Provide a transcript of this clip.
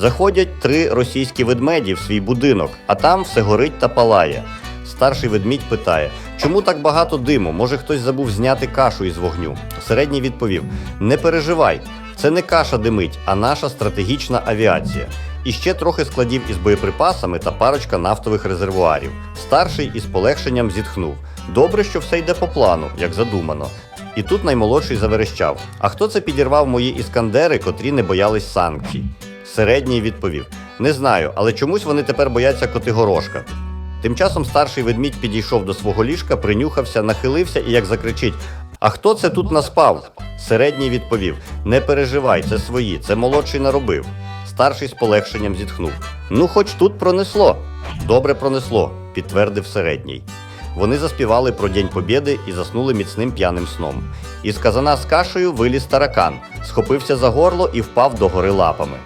Заходять три російські ведмеді в свій будинок, а там все горить та палає. Старший ведмідь питає, чому так багато диму? Може хтось забув зняти кашу із вогню? Середній відповів: Не переживай, це не каша димить, а наша стратегічна авіація. І ще трохи складів із боєприпасами та парочка нафтових резервуарів. Старший із полегшенням зітхнув. Добре, що все йде по плану, як задумано. І тут наймолодший заверещав: А хто це підірвав мої іскандери, котрі не боялись санкцій? Середній відповів: Не знаю, але чомусь вони тепер бояться Котигорошка. Тим часом старший ведмідь підійшов до свого ліжка, принюхався, нахилився і як закричить: А хто це тут наспав? Середній відповів: Не переживай, це свої, це молодший наробив. Старший з полегшенням зітхнув. Ну, хоч тут пронесло. Добре пронесло, підтвердив середній. Вони заспівали про День Побєди і заснули міцним п'яним сном. Із казана з кашею виліз таракан, схопився за горло і впав до гори лапами.